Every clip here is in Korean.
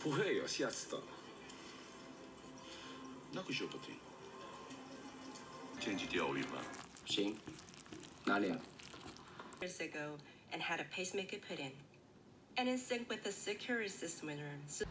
不会有下次的。那个说不定。天气钓鱼吧。行，哪里啊？ years ago and had a pacemaker put in. And in sync with the security system in room. So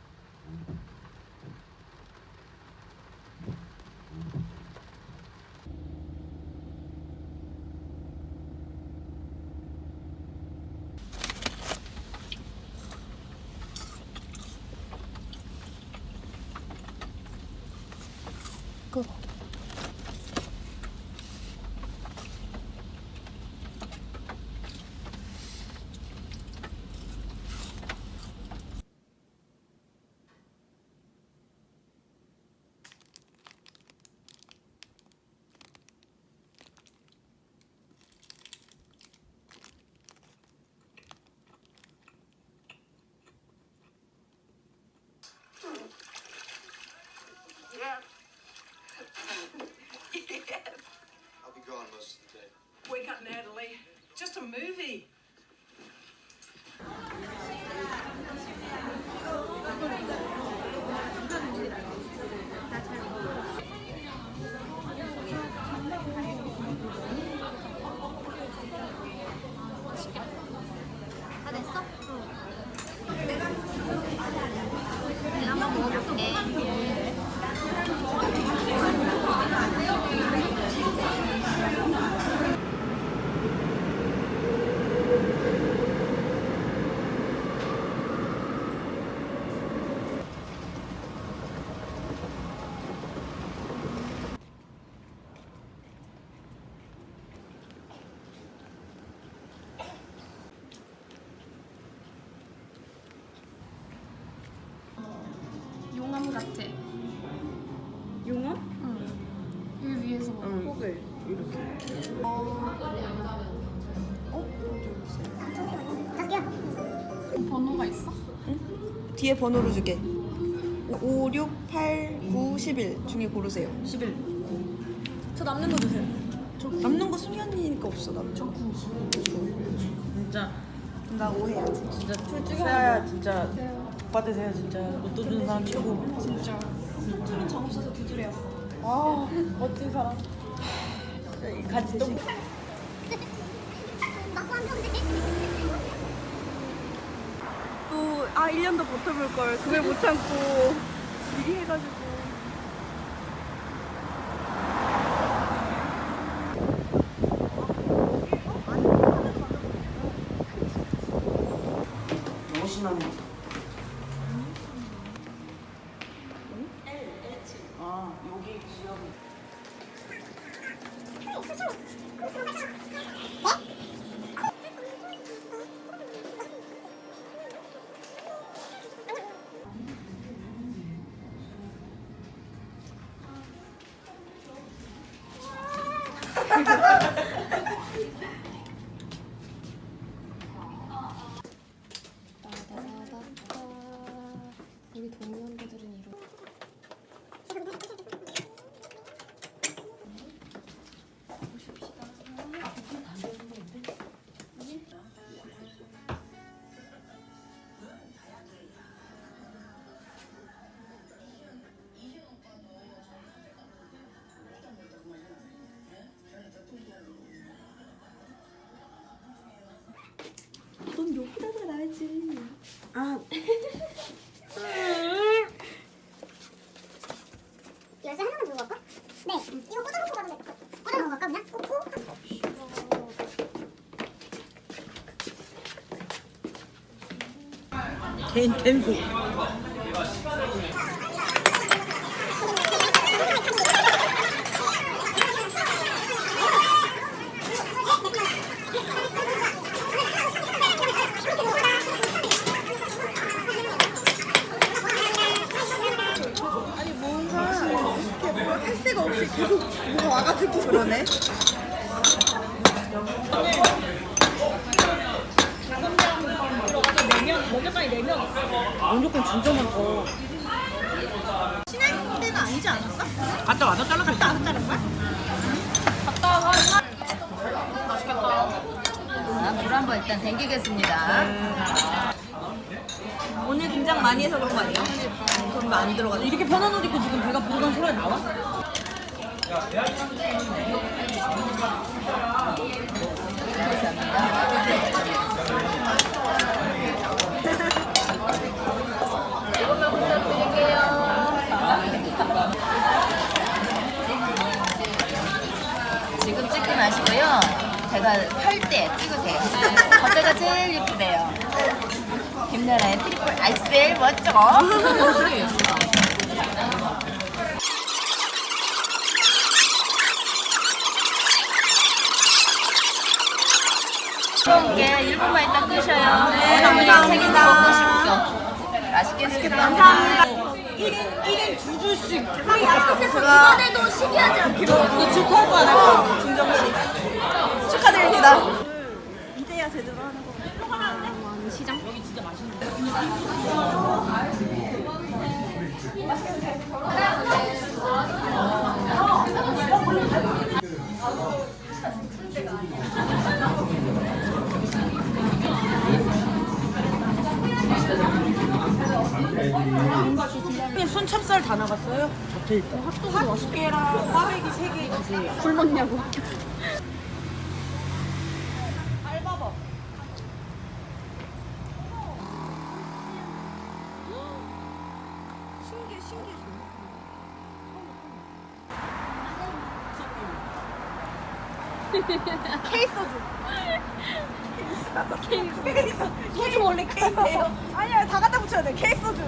뒤에 번호로 주게. 5, 6, 8, 9, 11 중에 고르세요. 11. 저 남는 거 주세요. 저 남는 거 승현이니까 없어. 남는 거. 9. 진짜 나 5 해야지. 진짜 세아야 진짜 받으세요 진짜 로또 주는 사람 최고 진짜. 승현 정 없어서 두 줄이었어. 아 멋진 사람 같이 똥 또, 아, 1년 더 버텨볼 걸. 그걸 못 참고. 미리 해가지고. 넌 여기다 놔야지. 아, 열쇠 하나만 들고 갈까? 네. 이거 꽂아놓고 가도 될까? 꽂아놓고 갈까 그냥? 꽂고? 개인 템소 아니 뭔가 이렇게 뭐할 새가 없이 계속 뭐가 와가지고 그러네. 무조건 진짜 많다 친할 때는 아니지 않았어? 갔다 와서 잘랐어 갔다 와서 자른 거야? 자, 불 한번 일단 댕기겠습니다. 오늘 긴장 많이 해서 그런 거 아니에요? 그럼 안 들어가죠. 이렇게 편한 옷 입고 지금 제가 부르던 소리에 나와? 지금 찍지 마시고요. 제가 할 때 찍으세요. 어제가 제일 예쁘대요. 김나라의 악셀 멋져. 그런 게 1분만 있다 끄셔요. 네, 감사합니다. 먹고 싶죠. 맛있게 드세요. 감사합니다. 1인 1인 두 줄씩. 우리 약속해서 이번에도 시기하지 않기로. 너 축하할 거야, 나 거. 진정 씨. 축하드립니다. 이제야 제대로. 형님 순찹쌀 다 나갔어요? 핫도그 맛있게랑 꽈배기 3개 주세요. 굴 먹냐고. 신기해 신기해. 케이스 소주. 케이스. 소주 원래 케이스예요. 아니야 다 갖다 붙여야 돼. 케이스 소주.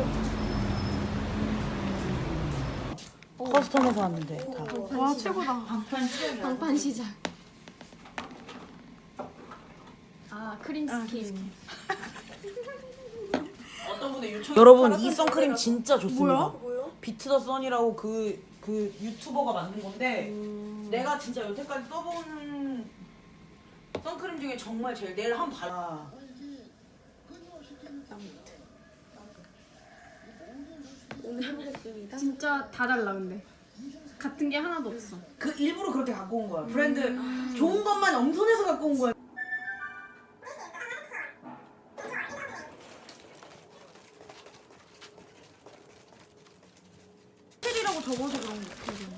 커스텀에서 왔는데 다. 와 최고다. 방판 시장. 아 크림 스킨. 여러분 이 선크림 진짜 좋습니다. 비트 더 선이라고 그, 그 유튜버가 만든 건데 내가 진짜 여태까지 써본 선크림 중에 정말 제일 내일 한번 발라. 진짜 다 달라 근데. 같은 게 하나도 없어. 그 일부러 그렇게 갖고 온 거야. 브랜드 좋은 것만 엄선해서 갖고 온 거야. 호텔이라고 적어서 그런 거 같아요.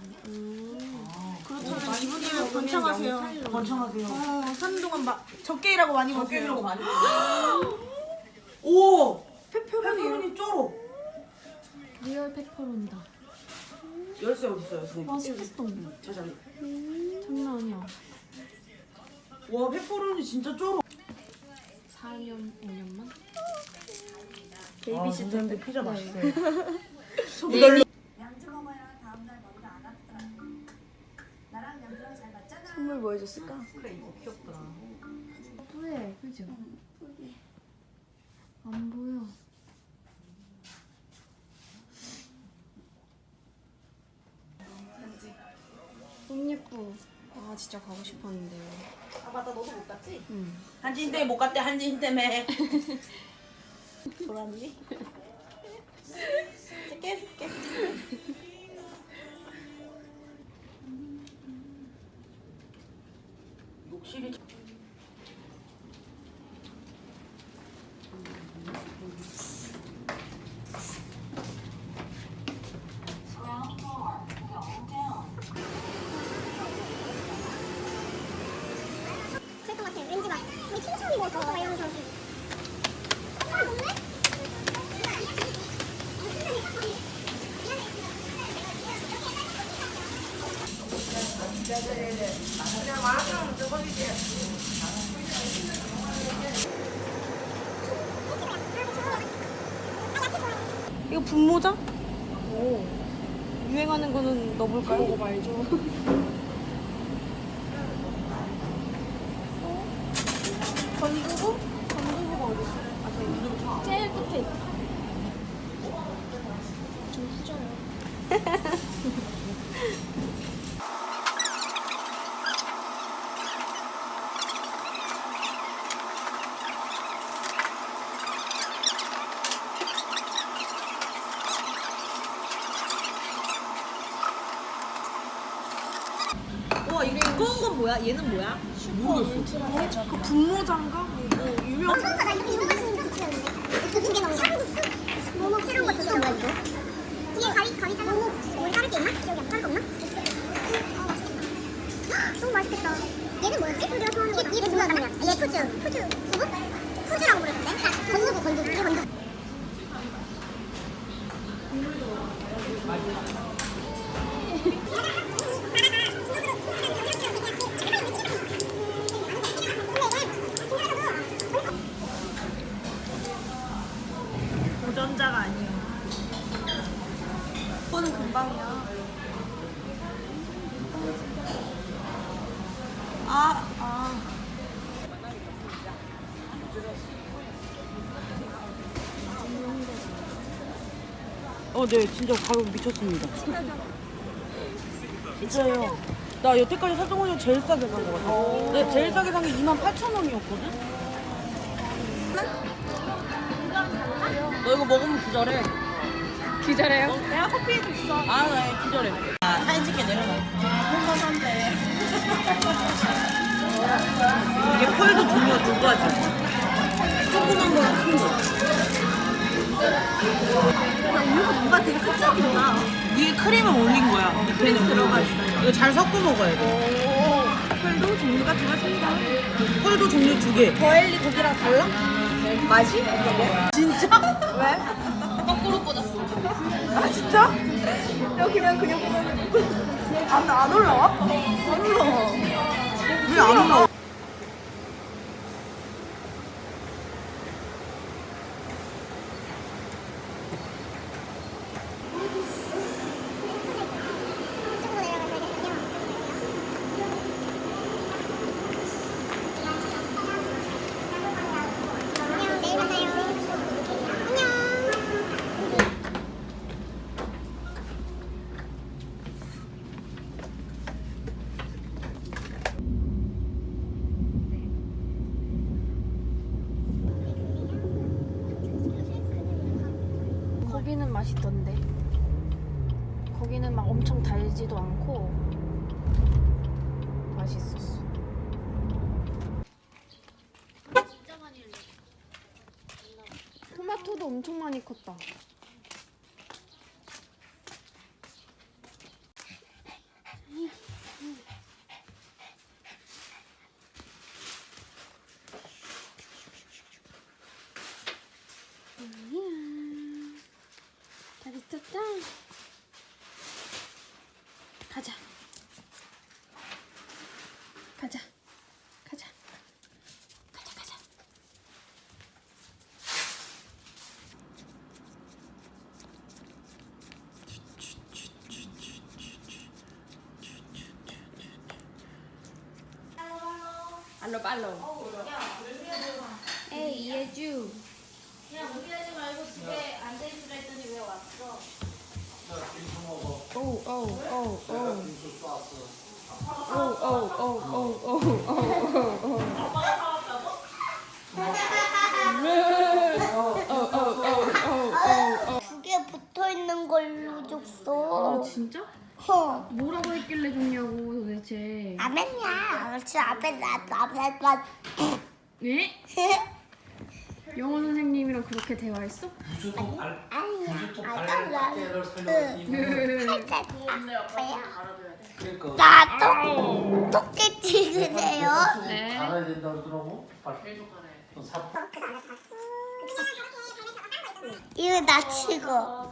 그렇다면 이분들은 번창하세요. 번창하세요. 어, 사는 동안 막 적게일하고 많이 적게이라고 버세요. 많이. 오! 페페로니. 페퍼로니 쪼로. 리얼 페퍼론이다. 열쇠 어디 있어요, 선생님? 맛있겠어. 자자리. 장난 아니야. 와, 페퍼로니 진짜 쪼로. 4년 5년만. 아, 선생님들 피자 맛있어요. 선물 뭐 해줬을까? 뿌해 그죠? 안 보여. 진짜 가고 싶었는데. 아 맞다 너도 못 갔지? 한진 때문에 못 갔대, 한진 때문에. 돌았니? 찍게 해줄게. 욕실이 그럴 것 같아. 왠지 막 우리 춘천이 뭐 그거 막 이러면서. 아, 너무해? 이거 분모자? 오. 유행하는 거는 넣어볼까요? 먹어 말죠. 건두부? 건두부가 어디 있어? 아, 저기. 제일 끝에 있다. 좀 후져요. 와 이거 두꺼운 건 뭐야? 얘는 뭐야? 모르겠어. 그 분모자인가? 뭐 유명. 나 이렇게 이런 거 쓰는 거 좋겠는데. 두개 넣은 거. 샤브국수? 뭐뭐 새로운 거 거야 이거? 뒤에 가위 가위 잘라. 뭐뭐 우리 자를 게 있나? 기억이 안 자를 거 없나? 아 맛있겠다. 헉, 너무 맛있겠다. 얘는 뭐였지? 우리가 좋아하는 거. 얘 누가 그냥? 얘 푸즈. 푸즈. 두부? 푸즈라고 부르는데? 건두부 건두부. 이게 건두부. 6번은 금방이야. 아, 아. 어, 네, 진짜 가격 미쳤습니다. 진짜요. 나 여태까지 샀던 거 중에 제일 싸게 산 거 같아. 네, 제일 싸게 산 게 28,000원이었거든? 너 이거 먹으면 부자래. 기절해요? 내가 커피에도 있어. 아, 네, 기절해. 아, 사진 찍게 내려놔. 산대. 이게 펄도 종류가 두 가지. 조그만 거랑 큰 거. 이거 뭔가 되게 사적이구나. 위에 크림을 올린 거야. 크림 들어가 있어요. 이거 잘 섞어 먹어야 돼. 펄도 종류가 두 가지입니다. 펄도 종류 두 개. 더엘리 고기랑 달라? 맛이? 진짜? 왜? 거꾸로 꽂았어. 아 진짜? 여기는 그냥 보면 안, 안 올라와? 안 올라와. 왜 안 올라와? 이쪽으로 내려가서 안녕 내일 만나요 안녕 거기는 맛있던데. 거기는 막 엄청 달지도 않고 맛있었어. 토마토도 엄청 많이 컸다. 잘 있었다. 가자. 가자. 가자. 가자, 가자. 알로 빨로. 에이 이 해주. 그냥 무리하지 말고 집에 앉아 있으라 했더니 왜 왔어? 두개 붙어 있는 걸로 줬어. 아 진짜? 어. 뭐라고 했길래 줬냐고 도대체. 아멘이야. 저 앞에 놔둬 앞에 놔. 네? 영어 선생님이랑 그렇게 대화했어? 아니, 아까 나. 응. 살짝 아파요. 나도 토끼 찍으세요. 네. 갈아야 된다 그러더라고. 이거 나 치고.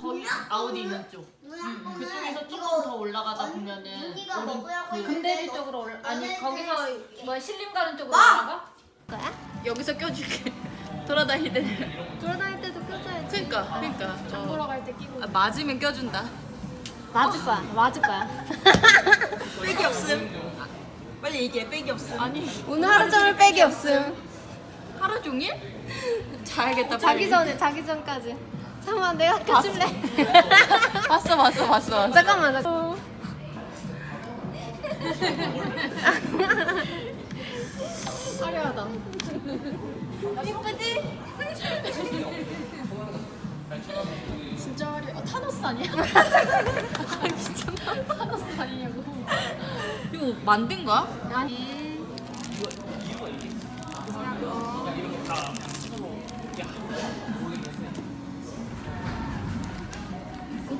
거기 아우디 있는 쪽. 그쪽에서 조금 더 올라가다 보면은 오른 근대리 쪽으로 올라 아니 거기서 뭐 신림 가는 쪽으로 올라가? 거야? 여기서 껴줄게. 돌아다니들. 돌아다닐 때도 껴줘야지. 그니까, 그니까. 장 보러 갈 때 끼고. 맞으면 껴준다. 맞을 거야. 맞을 거야. 빽이 없음. 빨리 얘기해. 빽이 없음. 아니 오늘 하루 종일 빽이 없음. 하루 종일? 자야겠다. 자기 전에 자기 전까지. 잠깐만 내가 껴줄래? 봤어, 봤어, 봤어. 잠깐만. 잠깐만. 화려하다. 이쁘지? 진짜 화려. 아, 타노스 아니야? 아, 진짜 타노스 아니냐고. 이거 만든 거야? 아니.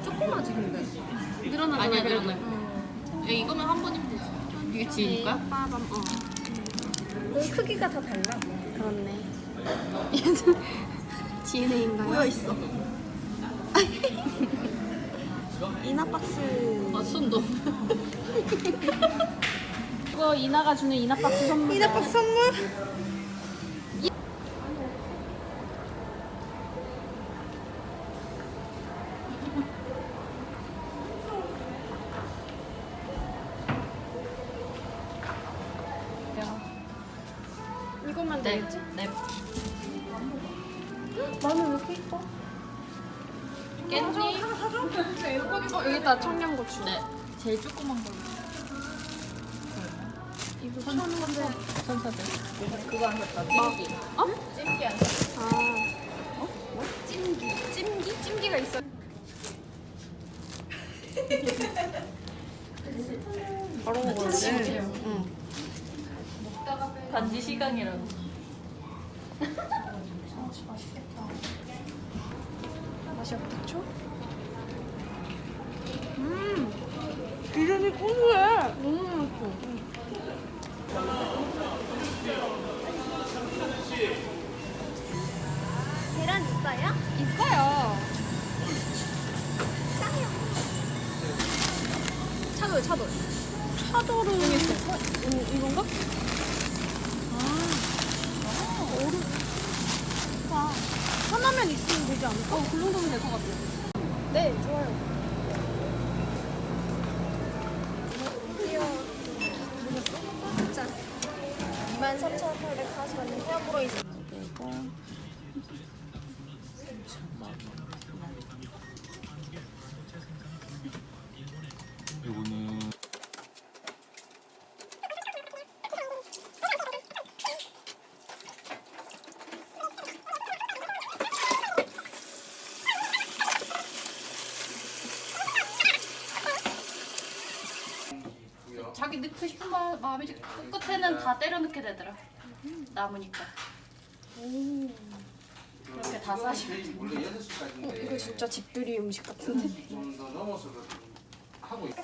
조그마지 근데. 늘어나잖아. 아니야 늘어나. 야 이거면 한 번이면 되지. 이게 거야? 빠밤 어. 크기가 다 달라. 그렇네. DNA인가요? 모여 있어. 이나박스. 아 손도. 이거 이나가 주는 이나박스 선물. 이나박스 선물? 청양고추. 네. 제일 조그만 걸로. 이거 천 원인데 천사들. 그거 안 샀다. 찜기. 어? 찜기 안 샀다. 아. 어? 뭐? 찜기. 찜기? 찜기가 있어. 바로 먹어야지. 응. 반지 시강이라고. 맛이 어떻죠? 기름이 고소해. 계란 있어요? 있어요. 차돌 차돌. 차돌은 있어. 이, 이건가? 아, 어른. 아, 하나면 있으면 되지 않을까? 어, 그 정도면 될 것 같아요. 네, 좋아요. 자기 넣고 싶은 마, 마음이지 끝에는 다 때려 넣게 되더라. 남으니까. 이렇게 다 싸시면 돼. 원래 6시까지인데 이거 진짜 집들이 음식 같은데. 좀더 넘어서 하고 있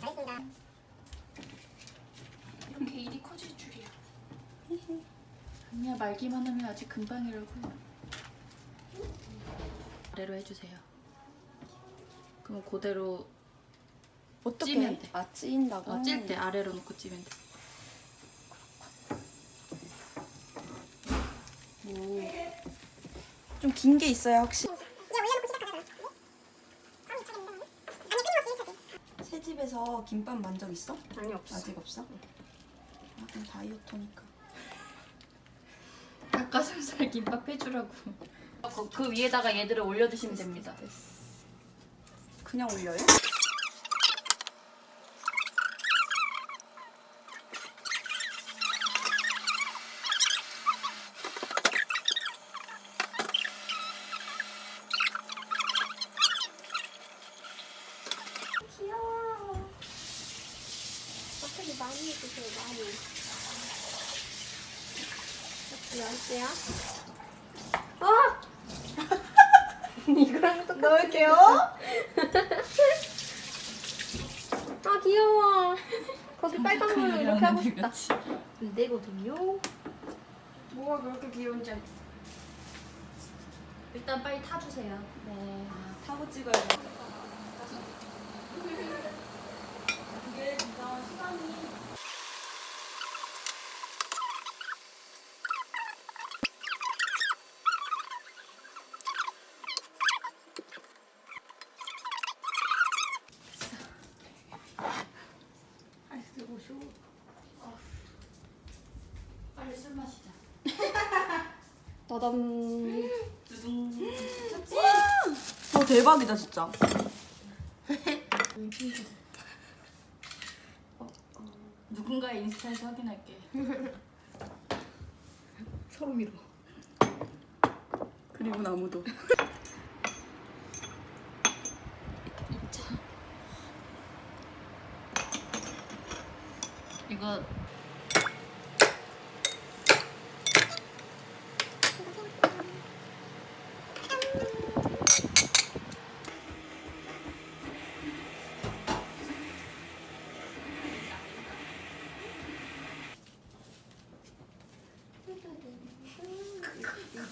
잘했습니다. 이렇게 일이 커질 줄이야. 아니야 말기만 하면 아직 금방이라고. 아래로 해주세요. 그럼 그대로 어떻게? 찌면 돼. 아 찌인다고? 어, 찔 때 아래로 놓고 찌면 돼. 오. 좀긴 게 있어야 혹시. 어. 이제 올려놓고 시작하잖아. 바로 이차겠는데? 아니 끊임없이 1차지. 새 집에서 김밥 만적 있어? 아니 없어. 아직 없어? 아, 그럼 다이어트니까. 닭가슴살 김밥 해주라고. 그, 그 위에다가 얘들을 올려 드시면 됩니다. 그냥 올려요? 귀여워. 어떻게 많이 해주세요, 많이. 열게요. 아! 이거랑 똑같이 넣을게요. 아 귀여워. 거기 빨간 걸로 이렇게 하고 싶다. 안 되거든요. 뭐가 그렇게 귀여운지. 알- 일단 빨리 타주세요. 네. 타고 찍어야 돼. 따단. 두둥. 어 대박이다 진짜. 누군가의 인스타에서 확인할게. 소름이로. 그리고 나무도.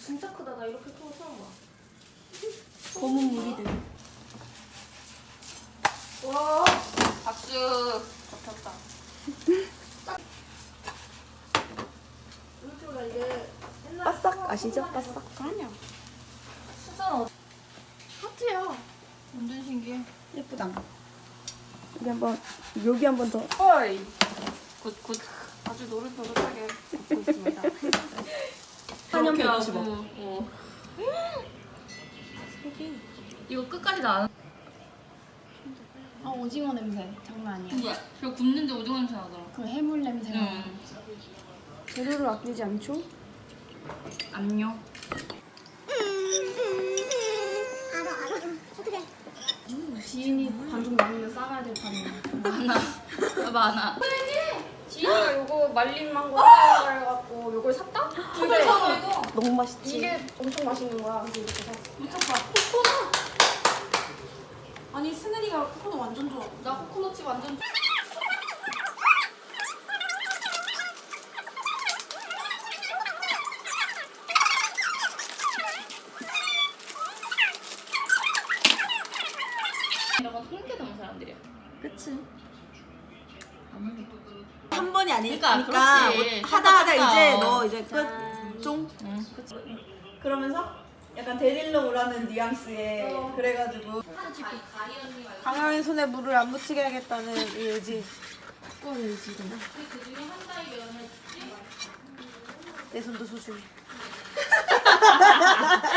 진짜 크다. 나 이렇게 큰거 처음 봐. 검은 돼. 와, 박수. 덮였다. 바싹 아시죠? 바싹. 그럼요. 수선 하트야. 완전 신기해. 예쁘다. 여기 한번 여기 한번 더. 어이. 굿굿. 아주 노릇노릇하게 덮고 있습니다. 한염 이렇게 150원. 하고, 어. 이거 끝까지 나. 아 오징어 냄새 장난 아니야. 저 굽는데 오징어 냄새 나더라. 그 해물 냄새가. 응. 재료를 아끼지 않죠? 어떻게? 지인이 반죽 많으면 싸가야 될 판이야. 많아. 아, 많아. 지인이가 요거 말린 망고 해갖고 요걸 샀다? 근데 너무 맛있지. 이게 엄청 맛있는 거야. 그래서 이렇게 샀어. 미쳤다. 아니 스네리가 코코넛 완전 좋아. 나 코코넛이 완전 이런 건 통깨 넣은 사람들이야. 그치. 한 번이 그러니까, 아니니까 그렇지. 뭐 하다 하다 이제 하다. 너 이제 끝. 쫑. 응. 그러면서 약간 데릴러 오라는 뉘앙스에 그래가지고 강아인 손에 물을 안 묻히게 하겠다는 이 의지. 내 손도 소중해.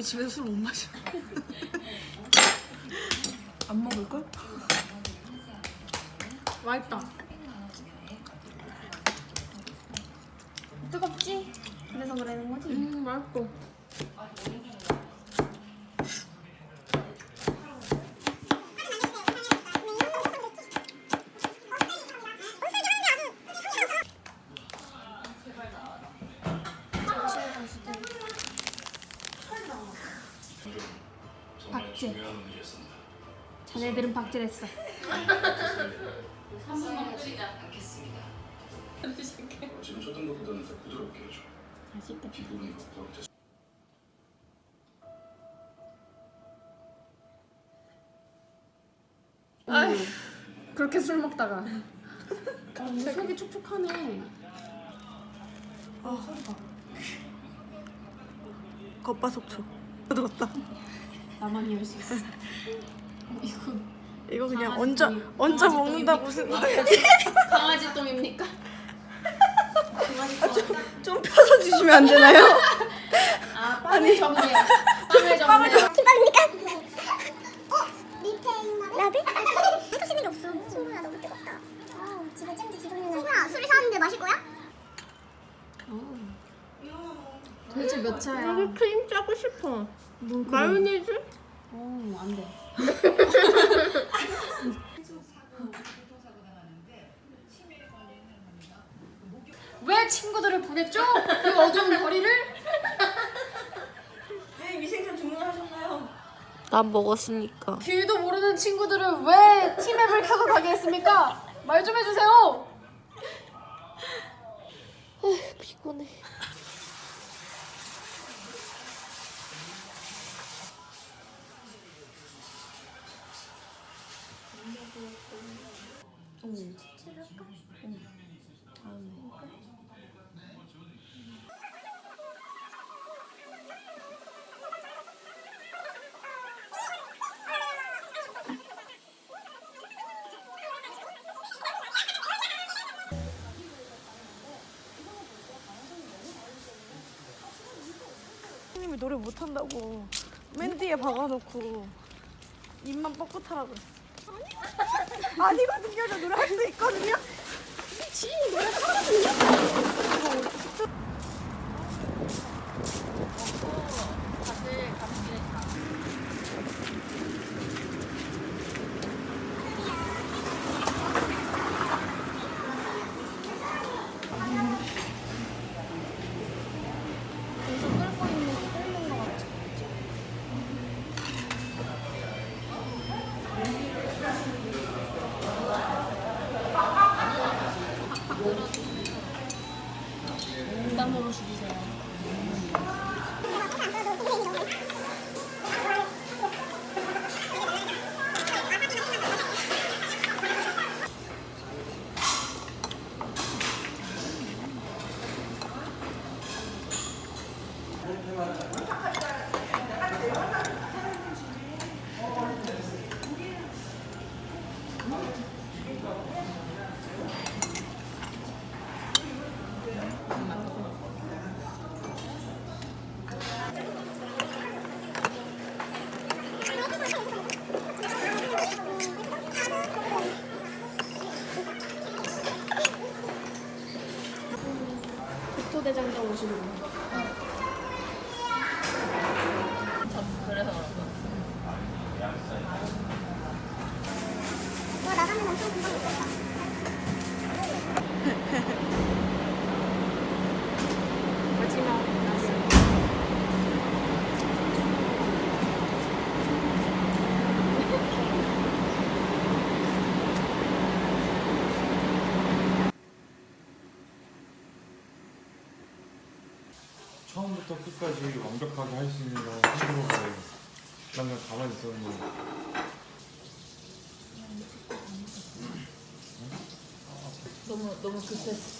우리 집에서 술 못 마셔. 안 먹을 걸? 맛있다. 뜨겁지? 그래서 그러는 거지? 음, 맛있어. 박제. 자네들은 박제됐어. 지금 쳤던 것보다는 더 부드럽게 해줘. 맛있겠다. 뒷부분이 더 됐어. 그렇게 술 먹다가. 아, 속이 촉촉하네. 겉바속촉. 들었다. 나만 이럴 수 있어. 이거 이거 그냥 강아지 얹어 얹어 강아지 먹는다고 생각해. 강아지 똥입니까? 좀 펴서 주시면 안 되나요? 아, 빵을 정리해. 빵을 정리해. 김밥입니까? 어? 밀푀 라베? 해도 쓰는 게 없어. 친구야 너무 뜨겁다. 아 집에 찜도 기존이나. 친구야 술을 사왔는데 마실 거야? 돼지 오늘 몇 차야? 여기 크림 짜고 싶어. 마요네즈? 어, 안 돼. 왜 친구들을 보냈죠? 그 어두운 거리를? 네, 미생선 주문하셨나요? 난 먹었으니까. 길도 모르는 친구들을 왜 티맵을 켜고 가게 했습니까? 말 좀 해주세요. 피곤해. 님이 노래 못한다고 맨 뒤에 박아놓고 입만 뻣뻣하라고 아니거든요. 저 노래 할 수 있거든요. 미친 노래 하거든요 오시는 분. 그래서 그런 거. 너 나가면 엄청 금방 먹겠다. 마지막 나스. 처음부터 끝까지 완벽하게 할 수 있는 건 힘들어서요. 난 그냥 가만히 있었는데 너무 너무 급했어.